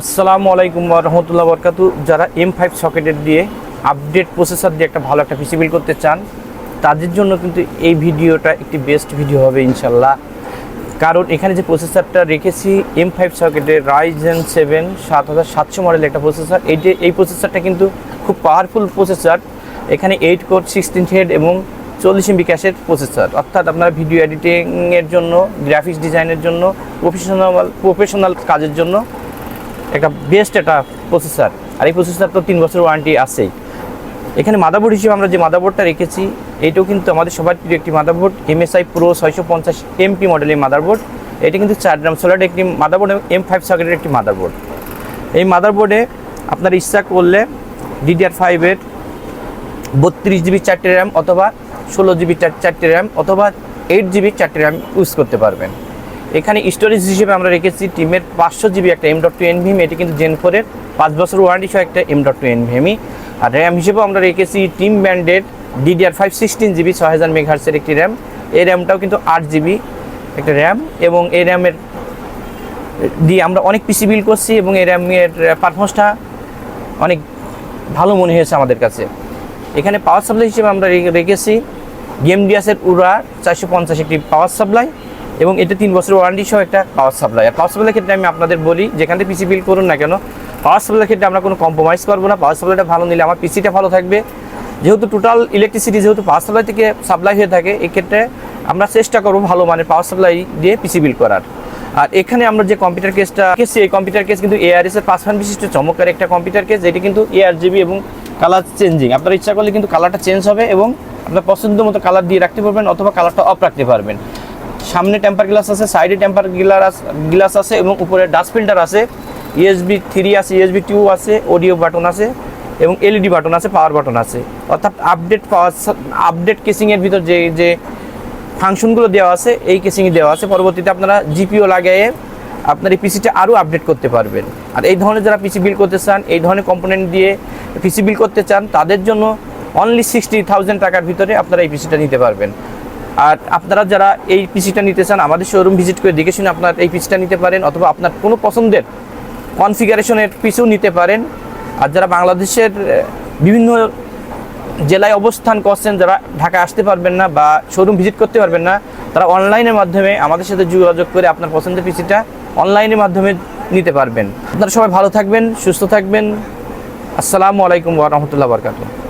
আসসালামু আলাইকুম রহমতুল্লাহ বরকাতু যারা এম ফাইভ সকেটের দিয়ে আপডেট প্রসেসর দিয়ে একটা ভালো একটা পিসি বিল করতে চান, তাদের জন্য কিন্তু এই ভিডিওটা একটি বেস্ট ভিডিও হবে ইনশাল্লাহ কারণ এখানে যে প্রসেসরটা রেখেছি এম ফাইভ সকেটের রাইজেন সেভেন সাত হাজার সাতশো মডেলের একটা প্রসেসর এই যে, এই প্রসেসরটা কিন্তু খুব পাওয়ারফুল প্রসেসর এখানে এইট কোর সিক্সটিন হেড এবং চল্লিশ এমবি ক্যাশের প্রসেসর অর্থাৎ আপনারা ভিডিও এডিটিংয়ের জন্য গ্রাফিক্স ডিজাইনের জন্য প্রফেশনাল প্রফেশনাল কাজের জন্য একটা বেস্ট একটা প্রসেসর আর এই প্রসেসর তো তিন বছর ওয়ারেন্টি আছেই। এখানে মাদাবোর্ড হিসেবে আমরা যে মাদাবোর্ডটা রেখেছি এইটাও কিন্তু আমাদের সবার প্রিয় একটি মাদাবোর্ড এমএসআই প্রো ছয়শো পঞ্চাশ এমপি মডেলের মাদারবোর্ড এটা কিন্তু চার গ্রাম সোলার একটি মাদারবোর্ড এবং এম ফাইভ সকেটের একটি মাদারবোর্ড এই মাদারবোর্ডে আপনার ইচ্ছা করলে ডিডিআর ফাইভের বত্রিশ জিবি চারটে র্যাম অথবা ষোলো জিবি চার চারটে র্যাম অথবা এইট জিবি চারটে র্যাম ইউজ করতে পারবেন। এখানে স্টোরেজ হিসেবে আমরা রেখেছি টিমের পাঁচশো জিবি একটা এম ডট টু এনভিএম এটি কিন্তু জেন ফোরের পাঁচ বছর ওয়ারেন্টি সহ একটা এম ডট টু এনভিএমই আর র্যাম হিসেবেও আমরা রেখেছি team branded DDR five sixteen GB, ছয় হাজার মেঘার্সের একটি র্যাম এই র্যামটাও কিন্তু আট জিবি একটা র্যাম এবং এই র্যামের দিয়ে আমরা অনেক পিসি বিল করছি এবং এই র্যামের পারফরমেন্সটা অনেক ভালো মনে হয়েছে আমাদের কাছে। এখানে পাওয়ার সাপ্লাই হিসেবে আমরা রেখেছি। গেম ডিয়াসের উড়া চারশো পঞ্চাশ একটি পাওয়ার সাপ্লাই এবং এটা তিন বছর ওয়ারেন্টি সহ একটা পাওয়ার সাপ্লাই আর পাওয়ার সাপ্লাইয়ের ক্ষেত্রে আমি আপনাদের বলি, যেখান থেকে পিসি বিল করুন না কেন পাওয়ার সাপ্লাইয়ের ক্ষেত্রে আমরা কোনো কম্প্রোমাইজ করব না। পাওয়ার সাপ্লাইটা ভালো নিলে আমার পিসিটা ভালো থাকবে। যেহেতু টোটাল ইলেকট্রিসিটি যেহেতু পাওয়ার সাপ্লাই থেকে সাপ্লাই হয়ে থাকে, এক্ষেত্রে আমরা চেষ্টা করব ভালো মানের পাওয়ার সাপ্লাই দিয়ে পিসি বিল করার। আর এখানে আমরা যে কম্পিউটার কেসটা কেসি এই কম্পিউটার কেস কিন্তু এআরএস এর পাঁচ বিশিষ্ট, চমৎকার একটা কম্পিউটার কেস যেটি কিন্তু এআর জিবি এবং কালার চেঞ্জিং আপনার ইচ্ছা করলে কিন্তু কালারটা চেঞ্জ হবে এবং আপনার পছন্দ মতো কালার দিয়ে রাখতে পারবেন অথবা কালারটা অফ রাখতে পারবেন। সামনে টেম্পার গ্লাস আছে সাইডে টেম্পার গ্লাস গ্লাস আছে এবং উপরে ডাস্ট ফিল্টার আছে। ইএসবি থ্রি আছে ইএসবি টু আছে অডিও বাটন আছে এবং এলইডি বাটন আছে পাওয়ার বাটন আছে। অর্থাৎ আপডেট পাওয়ার আপডেট কেসিংয়ের ভিতর যে যে ফাংশনগুলো দেওয়া আছে, এই কেসিংয়ে দেওয়া আছে। পরবর্তীতে আপনারা জিপিও লাগিয়ে আপনার এই পিসিটা আরও আপডেট করতে পারবেন। আর এই ধরনের যারা পিসি বিল করতে চান, এই ধরনের কম্পোনেন্ট দিয়ে পিসি বিল করতে চান, তাদের জন্য অনলি সিক্সটি থাউজেন্ড টাকার ভিতরে আপনারা এই পিসিটা নিতে পারবেন। আর আপনারা যারা এই পিসিটা নিতে চান, আমাদের শোরুম ভিজিট করে দেখে শুনে আপনার এই পিসিটা নিতে পারেন অথবা আপনার কোনো পছন্দের কনফিগারেশনের পিসও নিতে পারেন। আর যারা বাংলাদেশের বিভিন্ন জেলায় অবস্থান করছেন, যারা ঢাকা আসতে পারবেন না বা শোরুম ভিজিট করতে পারবেন না, তারা অনলাইনের মাধ্যমে আমাদের সাথে যোগাযোগ করে আপনার পছন্দের পিসিটা অনলাইনের মাধ্যমে নিতে পারবেন। আপনারা সবাই ভালো থাকবেন, সুস্থ থাকবেন। আসসালামু আলাইকুম ওয়া রাহমাতুল্লাহি ওয়া বারাকাতুহু।